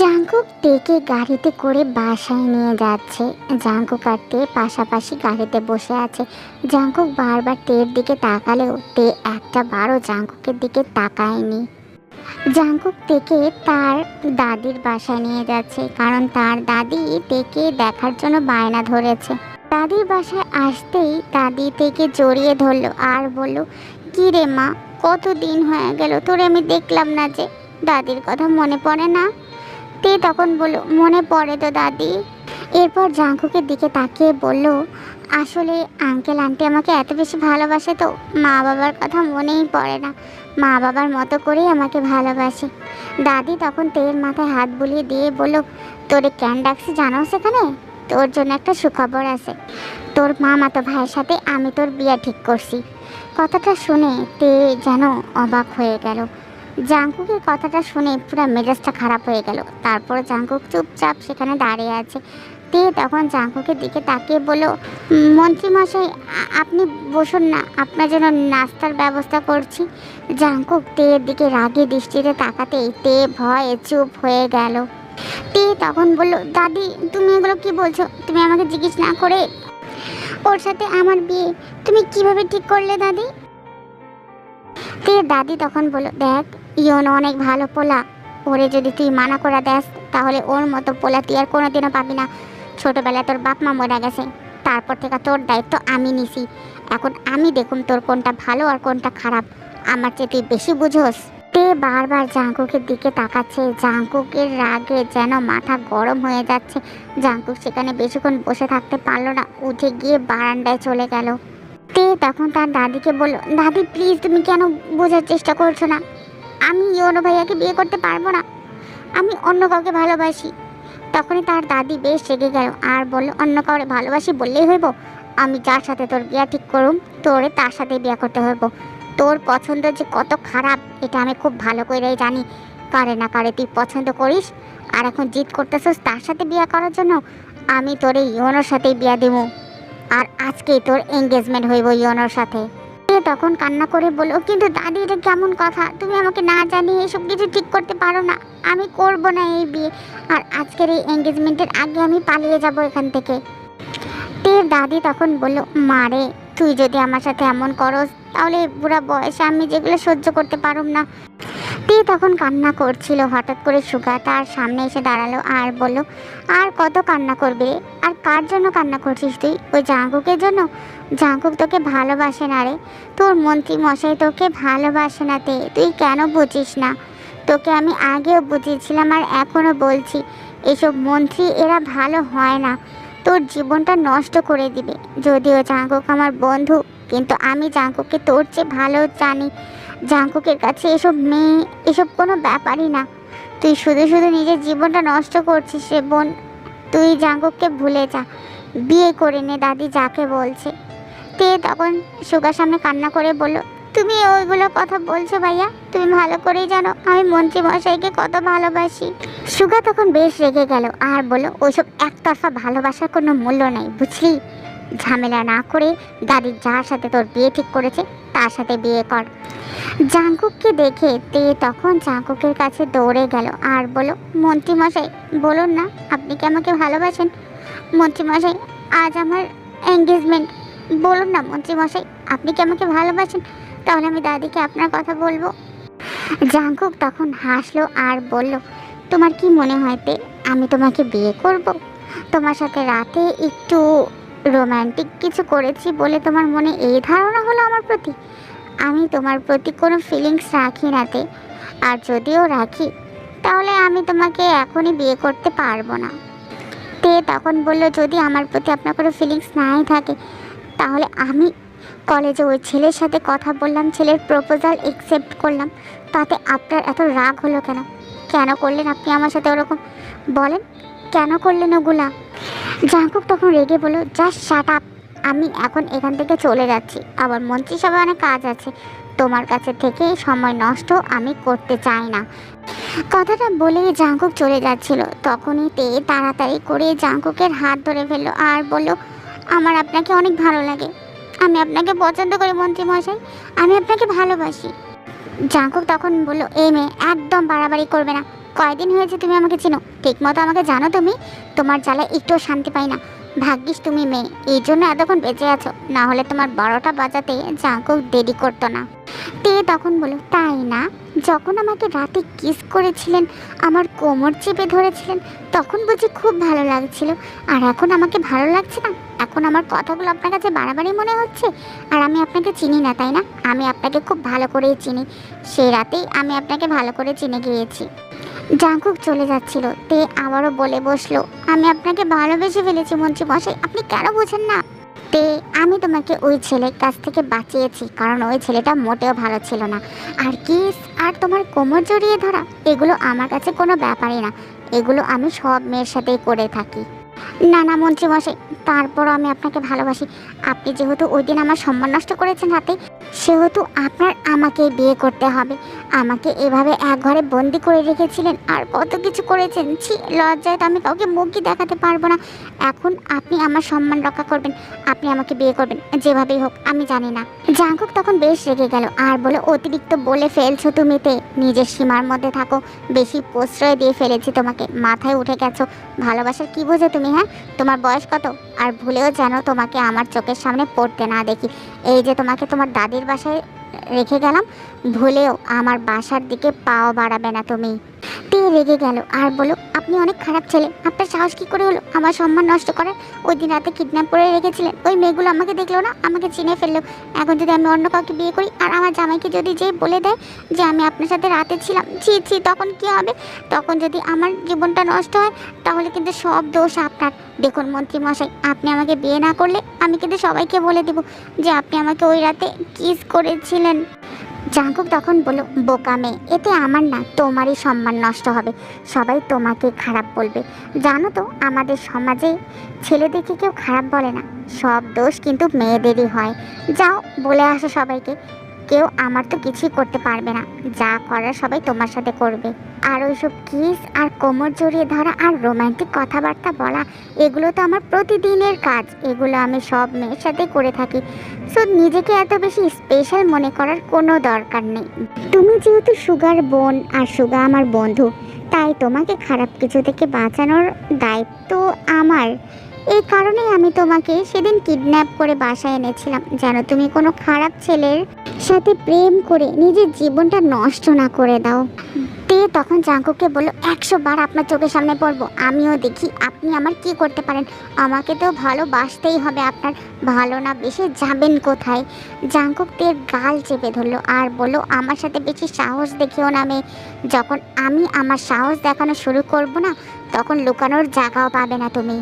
Jungkook তেকে গাড়িতে করে বাসায় নিয়ে যাচ্ছে। জাঙ্কুক আর তে পাশাপাশি গাড়িতে বসে আছে। জাঙ্কুক বারবার টের দিকে তাকালেও তে একটা বারও জাঙ্কুকের দিকে তাকায়নি। জাঙ্কুক তেকে তার দাদির বাসায় নিয়ে যাচ্ছে, কারণ তার দাদি তেকে দেখার জন্য বায়না ধরেছে। দাদির বাসায় আসতেই দাদি থেকে জড়িয়ে ধরলো আর বলল, কি রে মা, কতদিন হয়ে গেল? তোরে আমি দেখলাম না যে। দাদির কথা মনে পড়ে না? তে তখন বলল মনে পড়ে তো দাদি। এরপর জাঙ্কুকের দিকে তাকিয়ে বলল, আসলে আঙ্কেল আন্টি আমাকে এত বেশি ভালোবাসে তো মা বাবার কথা মনেই পড়ে না। মা বাবার মতো করেই আমাকে ভালোবাসে। দাদি তখন তের মাথায় হাত বুলিয়ে দিয়ে বলল, তোরে ক্যান ডাকছি জানো সেখানে? তোর জন্য একটা সুখবর আছে। তোর মা তো ভাইয়ের সাথে আমি তোর বিয়ে ঠিক করছি। কথাটা শুনে তে যেন অবাক হয়ে গেল। জাঙ্কুকের কথাটা শুনে পুরো মেজাজটা খারাপ হয়ে গেল। তারপর জাঙ্কুক চুপচাপ সেখানে দাঁড়িয়ে আছে। তে তখন জাঙ্কুকের দিকে তাকিয়ে বলল মন্ত্রীমশাই আপনি বসুন না, আপনার জন্য নাস্তার ব্যবস্থা করছি। জাঙ্কুক তের দিকে রাগে দৃষ্টিতে তাকাতেই তে ভয়ে চুপ হয়ে গেল। তে তখন বলল, দাদি, তুমি এগুলো কি বলছো? তুমি আমাকে জিজ্ঞেস না করে ওর সাথে আমার বিয়ে, তুমি কীভাবে ঠিক করলে দাদি? তে দাদি তখন বলল, দেখ ইয়ন অনেক ভালো পোলা। ওরে যদি তুই মানা করে দেস, তাহলে ওর মতো পোলা তুই আর কোনোদিনও পাবি না। ছোটোবেলায় তোর বাপ মা মরে গেছে, তারপর থেকে তোর দায়িত্ব আমি নিছি। এখন আমি দেখুন তোর কোনটা ভালো আর কোনটা খারাপ। আমার চেয়ে তুই বেশি বুঝোস। তে বারবার জাঙ্কুকের দিকে তাকাচ্ছে। জাঙ্কুকের রাগে যেন মাথা গরম হয়ে যাচ্ছে। জাঙ্কুক সেখানে বেশিক্ষণ বসে থাকতে পারল না, উঠে গিয়ে বারান্দায় চলে গেল। তে তখন তার দাদিকে বলল, দাদি প্লিজ তুমি কেন বোঝার চেষ্টা করছ না? আমি ইয়োনো ভাইয়াকে বিয়ে করতে পারব না। আমি অন্য কাউকে ভালোবাসি। তখনই তার দাদি বেশ রেগে গেল আর বলল, অন্য কাউরে ভালোবাসি বললেই হইব। আমি যার সাথে তোর বিয়া ঠিক করুম, তোরে তার সাথে বিয়া করতে হইব। তোর পছন্দ যে কত খারাপ, এটা আমি খুব ভালো করেই জানি। কারে না কারে তুই পছন্দ করিস আর এখন জিদ করতেছিস তার সাথে বিয়া করার জন্য, আমি তোরে ইয়োনোর সাথেই বিয়া দেবো আর আজকেই তোর এঙ্গেজমেন্ট হইব ইয়োনোর সাথে। সে তখন কান্না করে বলল, কিন্তু দাদি, এটা কেমন কথা? তুমি আমাকে না জানিয়ে এসব কিছু ঠিক করতে পারো না। আমি করব না এই বিয়ে। আর আজকের এই এঙ্গেজমেন্টের আগে আমি পালিয়ে যাব এখান থেকে। তে দাদি তখন বলল মারে তুই যদি আমার সাথে এমন করস, তাহলে বুড়া বয়সে আমি যেগুলো সহ্য করতে পারুম না। তে তখন কান্না করছিল, হঠাৎ করে সুগা তার সামনে এসে দাঁড়াল আর বলল, আর কত কান্না করবে? আর কার জন্য কান্না করছিস তুই? ওই জাঙ্কুকের জন্য? জাঙ্কুক তোকে ভালোবাসে না রে। তোর মন্ত্রী মশাই তোকে ভালোবাসে না তে। তুই কেন বুঝিস না? তোকে আমি আগেও বুঝিয়েছিলাম আর এখনও বলছি, এসব মন্ত্রী এরা ভালো হয় না। তোর জীবনটা নষ্ট করে দিবে। যদিও জাঙ্কুক আমার বন্ধু, কিন্তু আমি জাঙ্কুককে তোর চেয়ে ভালো জানি। জাঙ্কুকের কাছে এসব মেয়ে, এসব কোনো ব্যাপারই না। তুই শুধু শুধু নিজের জীবনটা নষ্ট করছিস রে বোন। তুই জাঙ্কুককে ভুলে যা। বিয়ে করে নে, দাদি যাকে বলছে। তে তখন সুগার সামনে কান্না করে বলল তুমি ওইগুলো কথা বলছো ভাইয়া, তুমি ভালো করেই জানো, আমি মন্ত্রী মশাইকে কত ভালোবাসি। সুগা তখন বেশ রেগে গেল, আর বলল ওইসব একতরফা ভালোবাসার কোনো মূল্য নেই, বুঝলি? ঝামেলা না করে দাদি যার সাথে তোর বিয়ে ঠিক করেছে, তার সাথে বিয়ে কর। জাঙ্কুককে দেখে তে তখন জাঙ্কুকের কাছে দৌড়ে গেল, আর বলল মন্ত্রীমশাই বলুন না, আপনি কি আমাকে ভালোবাসেন? মন্ত্রীমশাই আজ আমার এঙ্গেজমেন্ট বলুন না মন্ত্রীমশাই আপনি কি আমাকে ভালোবাসেন? তাহলে আমি দাদিকে আপনার কথা বলব। জাঙ্কুক তখন হাসলো আর বলল, তোমার কি মনে হয় তে, আমি তোমাকে বিয়ে করব? তোমার সাথে রাতে একটু রোম্যান্টিক কিছু করেছি বলে তোমার মনে এই ধারণা হলো আমার প্রতি? আমি তোমার প্রতি কোনো ফিলিংস রাখি না তে। আর যদিও রাখি, তাহলে আমি তোমাকে এখনই বিয়ে করতে পারব না। তে তখন বলল, যদি আমার প্রতি আপনার কোনো ফিলিংস নাই থাকে, তাহলে আমি কলেজে ওই ছেলের সাথে কথা বললাম, ছেলের প্রপোজাল একসেপ্ট করলাম। তাতে আপনার এত রাগ হলো কেন? কেন করলেন আপনি আমার সাথে ওরকম? বলেন, কেন করলেন ওগুলা? জাঙ্কুক তখন রেগে বলল জাস্ট শাট আপ আমি এখন এখান থেকে চলে যাচ্ছি। আবার মন্ত্রিসভায় অনেক কাজ আছে। তোমার কাছে থেকে সময় নষ্ট আমি করতে চাই না। কথাটা বলেই জাঙ্কুক চলে যাচ্ছিল। তখনই তে তাড়াতাড়ি করে জাঙ্কুকের হাত ধরে ফেলল আর বলল, আমার আপনাকে অনেক ভালো লাগে। আমি আপনাকে পছন্দ করি, মন্ত্রী মশাই আমি আপনাকে ভালোবাসি। জাঙ্কুক তখন বলল, এই মেয়ে, একদম বাড়াবাড়ি করবে না। কয়দিন হয়েছে তুমি আমাকে চিনো? ঠিক মতো আমাকে জানো তুমি? তোমার জ্বালায় একটুও শান্তি পাই না। ভাগ্যিস তুমি মেয়ে, এই জন্য এতক্ষণ বেঁচে আছো। না হলে তোমার বারোটা বাজাতে জাঁকুক দেরি করতো না। তে তখন বলো তাই না? যখন আমাকে রাতে কিস করেছিলেন, আমার কোমর চেপে ধরেছিলেন, তখন বুঝি খুব ভালো লাগছিল। আর এখন আমাকে ভালো লাগছে না? এখন আমার কথাগুলো আপনার কাছে বাড়াবাড়ি মনে হচ্ছে? আর আমি আপনাকে চিনি না, তাই না? আমি আপনাকে খুব ভালো করেই চিনি। সেই রাতেই আমি আপনাকে ভালো করে চিনে গিয়েছি। জাঙ্কুক চলে যাচ্ছিল। তে আবারও বলে বসল, আমি আপনাকে ভালোবেসে ফেলেছি মন্ত্রী মশাই, আপনি কেন বোঝেন না? তে, আমি তোমাকে ওই ছেলের কাছ থেকে বাঁচিয়েছি, কারণ ওই ছেলেটা মোটেও ভালো ছিল না। আর কিস, আর তোমার কোমর জড়িয়ে ধরা, এগুলো আমার কাছে কোনো ব্যাপারই না। এগুলো আমি সব মেয়ের সাথেই করে থাকি। না না মন্ত্রী মশাই, তারপরও আমি আপনাকে ভালোবাসি। আপনি যেহেতু ওই দিন আমার সম্মান নষ্ট করেছেন হাতে সেহেতু আপনার আমাকে বিয়ে করতে হবে। আমাকে এভাবে এক ঘরে বন্দি করে রেখেছিলেন আর কত কিছু করেছেন, ছি, লজ্জায় তো আমি কাউকে মুখই দেখাতে পারব না। এখন আপনি আমার সম্মান রক্ষা করবেন, আপনি আমাকে বিয়ে করবেন, যেভাবেই হোক, আমি জানি না। জাঙ্কুক তখন বেশ রেগে গেল, আর বলে, অতিরিক্ত বলে ফেলছো তুমি তে নিজের সীমার মধ্যে থাকো, বেশি প্রশ্রয় দিয়ে ফেলেছি তোমাকে। মাথায় উঠে গেছো। ভালোবাসার কি বোঝো তুমি হ্যাঁ? তোমার বয়স কত? আর ভুলেও যেন তোমাকে আমার চোখের সামনে পড়তে না দেখি। এই যে তোমাকে তোমার দাদির বাসায় রেখে গেলাম ভুলেও আমার বাসার দিকে পাও বাড়াবে না তুমি। তে রেগে গেল আর বলো, আপনি অনেক খারাপ ছেলে। আপনার সাহস কি করে হলো? আমার সম্মান নষ্ট করার? ওই দিন রাতে কিডন্যাপ করে রেখেছিলেন। ওই মেয়েগুলো আমাকে দেখল না, আমাকে চিনে ফেলল। এখন যদি আমি অন্য কাউকে বিয়ে করি আর আমার জামাইকে যদি যে বলে দেয় যে আমি আপনার সাথে রাতে ছিলাম, ছি ছি, তখন কি হবে? তখন যদি আমার জীবনটা নষ্ট হয়, তাহলে কিন্তু সব দোষ আপনার। দেখুন মন্ত্রী মশাই, আপনি আমাকে বিয়ে না করলে আমি কিন্তু সবাইকে বলে দেব যে আপনি আমাকে ওই রাতে কিস করেছিলেন। জাঙ্কুক তখন বলল, বোকা মেয়ে, এতে আমার না, তোমারই সম্মান নষ্ট হবে। সবাই তোমাকে খারাপ বলবে। জানো তো, আমাদের সমাজে ছেলেদেরকে কেউ খারাপ বলে না। সব দোষ কিন্তু মেয়েদেরই হয়। যাও বলে আসো সবাইকে। কেউ আমার তো কিছুই করতে পারবে না। যা করার সবাই তোমার সাথে করবে। আর ওইসব কিস আর কোমর জড়িয়ে ধরা আর রোম্যান্টিক কথাবার্তা বলা, এগুলো তো আমার প্রতিদিনের কাজ। এগুলো আমি সব মেয়ের সাথে করে থাকি। সো নিজেকে এত বেশি স্পেশাল মনে করার কোনো দরকার নেই। তুমি যেহেতু সুগার বোন আর সুগা আমার বন্ধু, তাই তোমাকে খারাপ কিছু থেকে বাঁচানোর দায়িত্ব আমার। এই কারণেই আমি তোমাকে সেদিন কিডন্যাপ করে বাসায় এনেছিলাম। যেন তুমি কোনো খারাপ ছেলের সাথে প্রেম করে নিজের জীবনটা নষ্ট না করে দাও। তে তখন জাঙ্কুকে বলল, একশো বার আপনার চোখের সামনে পড়ব, আমিও দেখি আপনি আমার কি করতে পারেন। আমাকে তো ভালোবাসতেই হবে আপনার, ভালো না বেশি যাবেন কোথায়? জাঙ্কুক তের গাল চেপে ধরলো আর বলল, আমার সাথে বেশি সাহস দেখিও না মেয়ে। যখন আমি আমার সাহস দেখানো শুরু করব না, তখন লুকানোর জায়গাও পাবে না তুমি।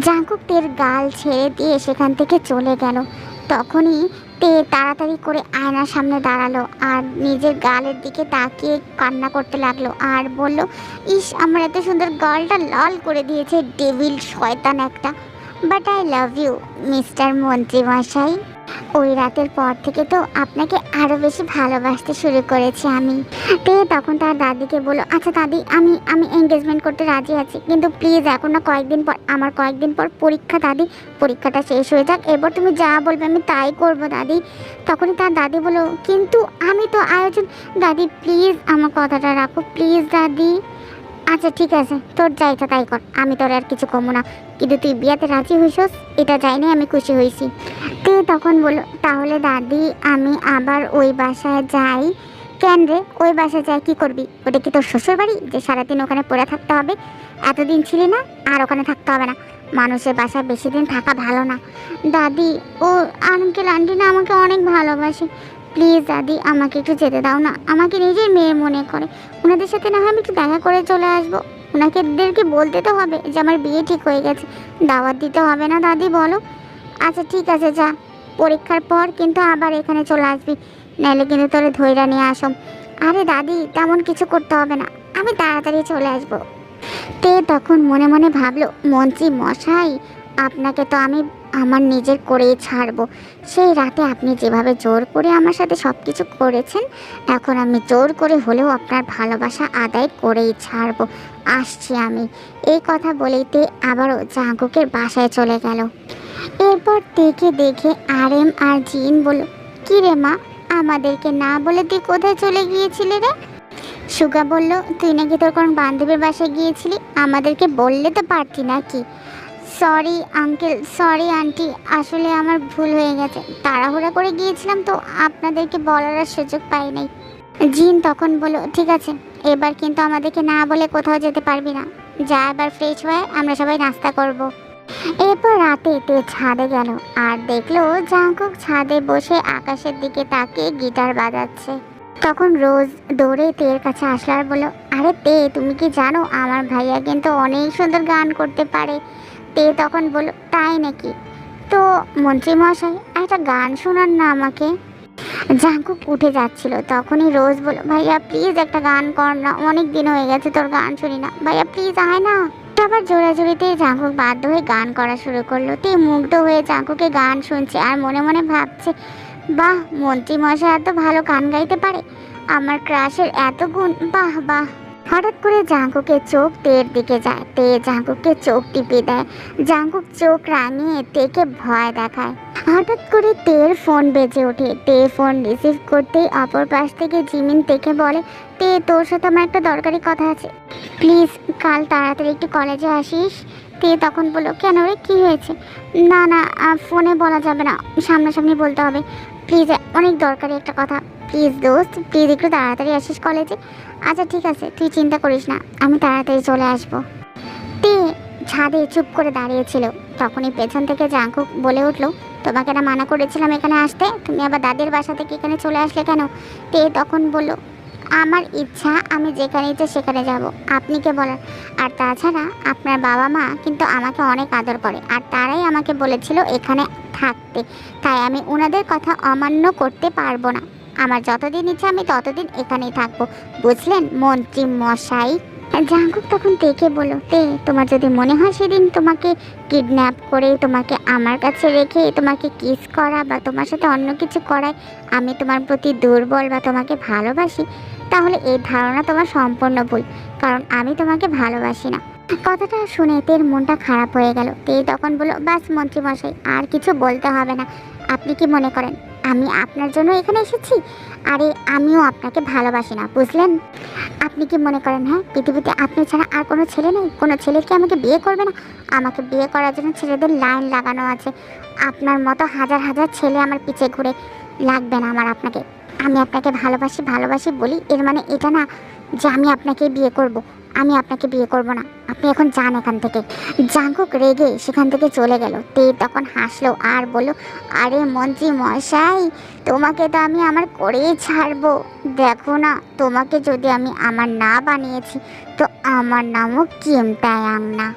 জাঙ্কুক তের গাল ছেড়ে দিয়ে সেখান থেকে চলে গেল। তখনই তে তাড়াতাড়ি করে আয়নার সামনে দাঁড়াল আর নিজের গালের দিকে তাকিয়ে কান্না করতে লাগল আর বলল, ইস, আমার এত সুন্দর গালটা লাল করে দিয়েছে, ডেভিল, শয়তান একটা। But I love you mister মন্ত্রী মশাই ওই রাতের পর থেকে তো আপনাকে আরও বেশি ভালোবাসতে শুরু করেছি আমি। তে তখন তার দাদিকে বলো আচ্ছা দাদি, আমি আমি এঙ্গেজমেন্ট করতে রাজি আছি। কিন্তু প্লিজ এখন না কয়েকদিন পর, আমার কয়েকদিন পর পরীক্ষা, দাদি। পরীক্ষাটা শেষ হয়ে যাক। এরপর তুমি যা বলবে আমি তাই করব, দাদি। তখনই তার দাদি বলল কিন্তু আমি তো আয়োজন দাদি প্লিজ আমার কথাটা রাখো প্লিজ দাদি। আচ্ছা ঠিক আছে। তোর যাই ইচ্ছা তাই কর। আমি তোর আর কিছু কমো না। কিন্তু তুই বিয়াতে রাজি হইছস এটা যাই যাইনি আমি খুশি হয়েছি তুই তখন বলল তাহলে দাদি, আমি আবার ওই বাসায় যাই। কেন রে? ওই বাসায় যাই কি করবি? ওটা কি তোর শ্বশুর বাড়ি যে সারাদিন ওখানে পড়ে থাকতে হবে? এতদিন ছিলি না, আর ওখানে থাকতে হবে না। মানুষের বাসায় বেশি দিন থাকা ভালো না। দাদি, ও আঙ্কেল আন্টি না আমাকে অনেক ভালোবাসে। প্লিজ দাদি আমাকে একটু যেতে দাও না। আমাকে নিজের মেয়ে মনে করে। ওনাদের সাথে না হয় আমি একটু দেখা করে চলে আসব। ওনাকেদেরকে বলতে তো হবে যে আমার বিয়ে ঠিক হয়ে গেছে। দাওয়াত দিতে হবে না দাদি, বলো। আচ্ছা ঠিক আছে, যা। পরীক্ষার পর কিন্তু আবার এখানে চলে আসবি। নাহলে কিন্তু তোরে ধৈর্য নিয়ে আসো আরে দাদি, তেমন কিছু করতে হবে না। আমি তাড়াতাড়ি চলে আসব। তে তখন মনে মনে ভাবলো, মন্ত্রী মশাই, আপনাকে তো আমি আমার নিজের করেই ছাড়বো। সেই রাতে আপনি যেভাবে জোর করে আমার সাথে সব কিছু করেছেন, এখন আমি জোর করে হলেও আপনার ভালোবাসা আদায় করেই ছাড়বো। আসছি আমি। এই কথা বলেই তে আবারও জাঙ্কুকের বাসায় চলে গেল। এরপর দেখে দেখে আর এম আর জিন বলল, কি রে মা, আমাদেরকে না বলে তুই কোথায় চলে গিয়েছিলি রে? সুগা বলল, তুই নাকি তোর কোন বান্ধবীর বাসায় গিয়েছিলি? আমাদেরকে বললে তো পারতি নাকি? সরি আঙ্কেল সরি আন্টি আসলে আমার ভুল হয়ে গেছে। তাড়াহুড়া করে গিয়েছিলাম তো আপনাদেরকে বলার আর সুযোগ পাই নাই। জিন তখন বলল, ঠিক আছে, এবার কিন্তু আমাদেরকে না বলে কোথাও যেতে পারবি না। যা এবার ফ্রেশ হয়ে আমরা সবাই নাস্তা করব। এরপর রাতে তে ছাদে গেল আর দেখল জাঙ্কুক ছাদে বসে আকাশের দিকে তাকিয়ে গিটার বাজাচ্ছে। তখন রোজ দৌড়ে তের কাছে আসলো আর বলল, আরে তে, তুমি কি জানো, আমার ভাইয়া কিন্তু অনেক সুন্দর গান করতে পারে। তে তখন বলল তাই নাকি? তো মন্ত্রী মশাই, একটা গান শোনান না আমাকে। জাঙ্কুক উঠে যাচ্ছিল, তখনই রোজ বলল ভাইয়া প্লিজ একটা গান কর না, অনেক দিন হয়ে গেছে তোর গান শুনি না। ভাইয়া প্লিজ আয় না। আবার জোরাজোরিতে জাঙ্কুক বাধ্য হয়ে গান করা শুরু করল। তে মুগ্ধ হয়ে জাঙ্কুকে গান শুনছে আর মনে মনে ভাবছে, বাহ, মন্ত্রী মশাই এত ভালো গান গাইতে পারে। আমার ক্রাশের এত গুণ, বাহ বাহ। হঠাৎ করে জাঙ্কুকের চোখ তের দিকে যায়, তে জাঙ্কুককে চোখ টিপে দেয়। জাঙ্কুক চোখ রাঙিয়ে তেকে ভয় দেখায়। হঠাৎ করে তের ফোন বেজে ওঠে। তে ফোন রিসিভ করতেই অপর পাশ থেকে জিমিন তেকে বলে, তে, তোর সাথে আমার একটা দরকারি কথা আছে। প্লিজ, কাল তাড়াতাড়ি একটু কলেজে আসিস? তে তখন বলল, কেন রে, কী হয়েছে? না না ফোনে বলা যাবে না। সামনাসামনি বলতে হবে। প্লিজ, অনেক দরকারি একটা কথা। প্লিজ দোস্ত, প্লিজ একটু তাড়াতাড়ি আসিস কলেজে। আচ্ছা ঠিক আছে, তুই চিন্তা করিস না, আমি তাড়াতাড়ি চলে আসব। তে ছাদে চুপ করে দাঁড়িয়েছিল। তখনই পেছন থেকে জাঙ্কুক বলে উঠল, তোমাকে না মানা করেছিলাম এখানে আসতে? তুমি আবার দাদের বাসা থেকে এখানে চলে আসলে কেন? তে তখন বলল, আমার ইচ্ছা, আমি যেখানে ইচ্ছে সেখানে যাব। আপনি কে বলেন আর তাছাড়া আপনার বাবা মা কিন্তু আমাকে অনেক আদর করে, আর তারাই আমাকে বলেছিল এখানে থাকতে। তাই আমি ওনাদের কথা অমান্য করতে পারব না। আমার যতদিন ইচ্ছা, আমি ততদিন এখানেই থাকব। বুঝলেন, মন্ত্রী মশাই? জাঙ্কুক তখন দেখে বলো তে, তোমার যদি মনে হয় সেদিন তোমাকে কিডন্যাপ করে, তোমাকে আমার কাছে রেখে, তোমাকে কিস করা বা তোমার সাথে অন্য কিছু করায় আমি তোমার প্রতি দুর্বল বা তোমাকে ভালোবাসি, তাহলে এই ধারণা তোমার সম্পূর্ণ ভুল, কারণ আমি তোমাকে ভালোবাসি না। কথাটা শুনে তের মনটা খারাপ হয়ে গেল। তে তখন বলল, বাস মন্ত্রীমশাই আর কিছু বলতে হবে না। আপনি কি মনে করেন? আমি আপনার জন্য এখানে এসেছি। আরে, আমিও আপনাকে ভালোবাসি না, বুঝলেন? আপনি কি মনে করেন হ্যাঁ? পৃথিবীতে আপনি ছাড়া আর কোনো ছেলে নেই? কোনো ছেলে কি আমাকে বিয়ে করবে না? আমাকে বিয়ে করার জন্য ছেলেদের লাইন লাগানো আছে। আপনার মতো হাজার হাজার ছেলে আমার পিছে ঘুরে লাগবে না আমার আপনাকে। আমি আপনাকে ভালোবাসি ভালোবাসি বলি, এর মানে এটা না যে আমি আপনাকে বিয়ে করব। আমি আপনাকে বিয়ে করব না। আপনি এখন যান এখান থেকে। জাঙ্কুক রেগে সেখান থেকে চলে গেল। তে তখন হাসলো আর বলল, আরে মন্ত্রী মশাই, তোমাকে তো আমি আমার করেই ছাড়বো। দেখো না, তোমাকে যদি আমি আমার না বানিয়েছি, তো আমার নামও কিমতায়াং না।